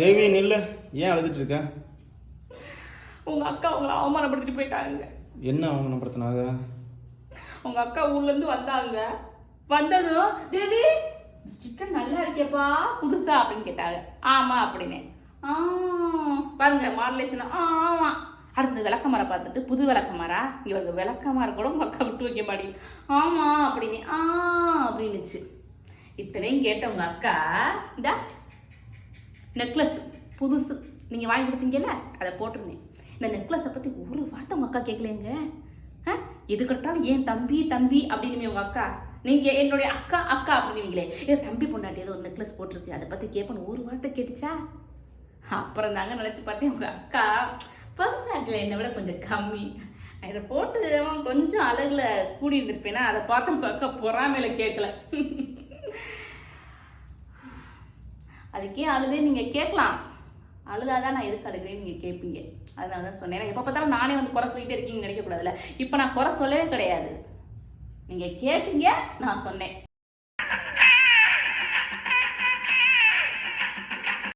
தேவி நில்ல. ஏன் அழுதுட்டு இருக்க? உங்க அக்கா உங்களை அவமானப்படுத்திட்டு போயிட்டாங்க. என்ன அவமானப்படுத்தினாங்க? உங்க அக்கா ஊர்ல இருந்து வந்தாங்க. வந்ததும் தேவி சிக்கன் நல்லா இருக்கேப்பா புதுசா? அப்படின்னு கேட்டாங்க. ஆமா அப்படின்னு. பாருங்க மாடலேஷன் ஆமா. அடுத்தது விளக்கமாரை பார்த்துட்டு புது விளக்கமாரா இவங்க விளக்கமார கூட உங்க அக்கா விட்டு வைக்க மாட்டேங்க ஆமா அப்படின்னு. ஆ அப்படின்னுச்சு. இத்தனையும் கேட்ட உங்க அக்கா இந்த நெக்லஸ் புதுசு. நீங்கள் வாங்கி கொடுத்தீங்கல்ல? அதை போட்டிருந்தேன். இந்த நெக்லஸை பற்றி ஒரு வார்த்தை உங்கள் அக்கா கேட்கலங்க. ஆ? எதுக்கெடுத்தாலும் ஏன் தம்பி தம்பி அப்படின்னு உங்கள் அக்கா. நீங்கள் என்னுடைய அக்கா அக்கா அப்படின்னீங்களே ஏதோ தம்பி பொண்டாட்டி ஏதோ ஒரு நெக்லஸ் போட்டிருக்கு. அதை பற்றி கேட்பேன்னு ஒரு வார்த்தை கேட்டுச்சா? அப்புறம் தாங்க நினச்சி பார்த்தேன். உங்கள் அக்கா பர்சனாலிட்டியில் என்னை விட கொஞ்சம் கம்மி. இதை போட்டு கொஞ்சம் அழகில் கூடி இருந்திருப்பேன்னா அதை பார்த்து உங்கள் அக்கா பொறாமையில் கேட்கல. அதுக்கே அழுதே நீங்கள் கேட்கலாம். அழுதாதான் நான் எதுக்கு அழுகிறேன்னு நீங்கள் கேட்பீங்க. அதனால தான் சொன்னேன். எப்போ பார்த்தாலும் நானே வந்து குறை சொல்லிட்டே இருக்கீங்கன்னு நினைக்கக்கூடாதுல்ல. இப்போ நான் குறை சொல்லவே கிடையாது. நீங்கள் கேட்டீங்க நான் சொன்னேன்.